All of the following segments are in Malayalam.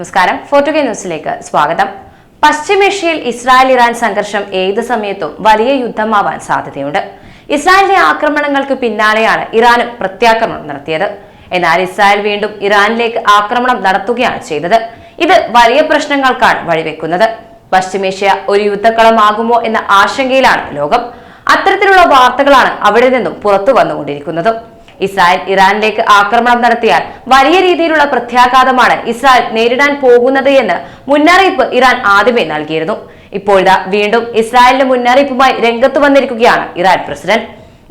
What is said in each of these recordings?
നമസ്കാരം. ഫോർട്ടുഗേ ന്യൂസിലേക്ക് സ്വാഗതം. പശ്ചിമേഷ്യയിൽ ഇസ്രായേൽ ഇറാൻ സംഘർഷം ഏത് സമയത്തും വലിയ യുദ്ധമാവാൻ സാധ്യതയുണ്ട്. ഇസ്രായേലിന്റെ ആക്രമണങ്ങൾക്ക് പിന്നാലെയാണ് ഇറാനും പ്രത്യാക്രമണം നടത്തിയത്. എന്നാൽ ഇസ്രായേൽ വീണ്ടും ഇറാനിലേക്ക് ആക്രമണം നടത്തുകയാണ് ചെയ്തത്. ഇത് വലിയ പ്രശ്നങ്ങൾക്കാണ് വഴിവെക്കുന്നത്. പശ്ചിമേഷ്യ ഒരു യുദ്ധക്കളമാകുമോ എന്ന ആശങ്കയിലാണ് ലോകം. അത്തരത്തിലുള്ള വാർത്തകളാണ് അവിടെ നിന്നും പുറത്തു വന്നുകൊണ്ടിരിക്കുന്നത്. ഇസ്രായേൽ ഇറാനിലേക്ക് ആക്രമണം നടത്തിയാൽ വലിയ രീതിയിലുള്ള പ്രത്യാഘാതമാണ് ഇസ്രായേൽ നേരിടാൻ പോകുന്നത് എന്ന് മുന്നറിയിപ്പ് ഇറാൻ ആദ്യമേ നൽകിയിരുന്നു. ഇപ്പോഴിതാ വീണ്ടും ഇസ്രായേലിന്റെ മുന്നറിയിപ്പുമായി രംഗത്ത് വന്നിരിക്കുകയാണ് ഇറാൻ പ്രസിഡന്റ്.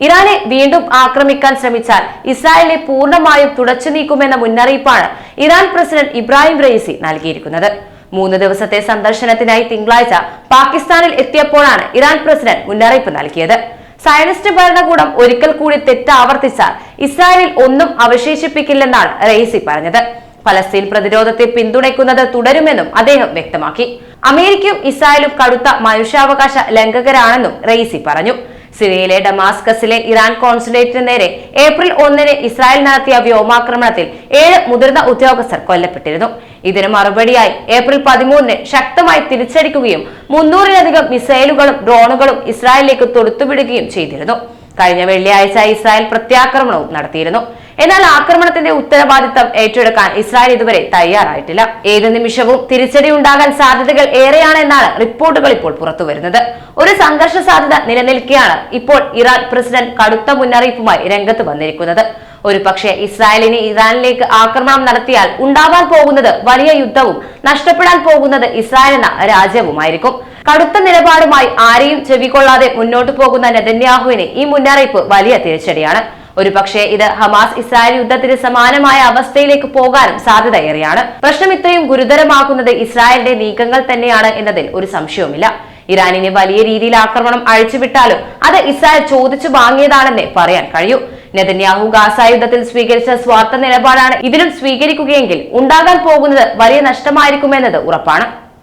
ഇറാനെ വീണ്ടും ആക്രമിക്കാൻ ശ്രമിച്ചാൽ ഇസ്രായേലിനെ പൂർണമായും തുടച്ചു നീക്കുമെന്ന മുന്നറിയിപ്പാണ് ഇറാൻ പ്രസിഡന്റ് ഇബ്രാഹിം റയിസി നൽകിയിരിക്കുന്നത്. മൂന്ന് ദിവസത്തെ സന്ദർശനത്തിനായി തിങ്കളാഴ്ച പാകിസ്ഥാനിൽ എത്തിയപ്പോഴാണ് ഇറാൻ പ്രസിഡന്റ് മുന്നറിയിപ്പ് നൽകിയത്. സയനിസ്റ്റ് ഭരണകൂടം ഒരിക്കൽ കൂടി തെറ്റ് ആവർത്തിച്ചാൽ ഇസ്രായേലിൽ ഒന്നും അവശേഷിപ്പിക്കില്ലെന്നാണ് റെയ്സി പറഞ്ഞത്. ഫലസ്തീൻ പ്രതിരോധത്തെ പിന്തുണയ്ക്കുന്നത് തുടരുമെന്നും അദ്ദേഹം വ്യക്തമാക്കി. അമേരിക്കയും ഇസ്രായേലും കടുത്ത മനുഷ്യാവകാശ ലംഘകരാണെന്നും റെയ്സി പറഞ്ഞു. സിറിയയിലെ ഡമാസ്കസിലെ ഇറാൻ കോൺസുലേറ്റിന് നേരെ ഏപ്രിൽ ഒന്നിന് ഇസ്രായേൽ നടത്തിയ വ്യോമാക്രമണത്തിൽ ഏഴ് മുതിർന്ന ഉദ്യോഗസ്ഥർ കൊല്ലപ്പെട്ടിരുന്നു. ഇതിന് മറുപടിയായി ഏപ്രിൽ പതിമൂന്നിന് ശക്തമായി തിരിച്ചടിക്കുകയും മുന്നൂറിലധികം മിസൈലുകളും ഡ്രോണുകളും ഇസ്രായേലിലേക്ക് തൊടുത്തുവിടുകയും ചെയ്തിരുന്നു. കഴിഞ്ഞ വെള്ളിയാഴ്ച ഇസ്രായേൽ പ്രത്യാക്രമണവും നടത്തിയിരുന്നു. എന്നാൽ ആക്രമണത്തിന്റെ ഉത്തരവാദിത്തം ഏറ്റെടുക്കാൻ ഇസ്രായേൽ ഇതുവരെ തയ്യാറായിട്ടില്ല. ഏത് നിമിഷവും തിരിച്ചടി ഉണ്ടാകാൻ സാധ്യതകൾ ഏറെയാണെന്നാണ് റിപ്പോർട്ടുകൾ ഇപ്പോൾ പുറത്തുവരുന്നത്. ഒരു സംഘർഷ സാധ്യത നിലനിൽക്കെയാണ് ഇപ്പോൾ ഇറാൻ പ്രസിഡന്റ് കടുത്ത മുന്നറിയിപ്പുമായി രംഗത്ത് വന്നിരിക്കുന്നത്. ഒരു പക്ഷേ ഇസ്രായേലിന് ഇറാനിലേക്ക് ആക്രമണം നടത്തിയാൽ ഉണ്ടാവാൻ പോകുന്നത് വലിയ യുദ്ധവും നഷ്ടപ്പെടാൻ പോകുന്നത് ഇസ്രായേൽ എന്ന രാജ്യവുമായിരിക്കും. കടുത്ത നിലപാടുമായി ആരെയും ചെവികൊള്ളാതെ മുന്നോട്ടു പോകുന്ന നെതന്യാഹുവിന് ഈ മുന്നറിയിപ്പ് വലിയ തിരിച്ചടിയാണ്. ഒരു പക്ഷേ ഇത് ഹമാസ് ഇസ്രായേൽ യുദ്ധത്തിന് സമാനമായ അവസ്ഥയിലേക്ക് പോകാനും സാധ്യതയേറെയാണ്. പ്രശ്നം ഇത്രയും ഗുരുതരമാക്കുന്നത് ഇസ്രായേലിന്റെ നീക്കങ്ങൾ തന്നെയാണ് എന്നതിൽ ഒരു സംശയവുമില്ല. ഇറാനിന് വലിയ രീതിയിൽ ആക്രമണം അഴിച്ചുവിട്ടാലും അത് ഇസ്രായേൽ ചോദിച്ചു വാങ്ങിയതാണെന്നേ പറയാൻ കഴിയൂ. നെതന്യാഹു ഗാസ യുദ്ധത്തിൽ സ്വീകരിച്ച സ്വാർത്ഥ നിലപാടാണ് ഇതിലും സ്വീകരിക്കുകയെങ്കിൽ ഉണ്ടാകാൻ പോകുന്നത് വലിയ നഷ്ടമായിരിക്കുമെന്നത് ഉറപ്പാണ്.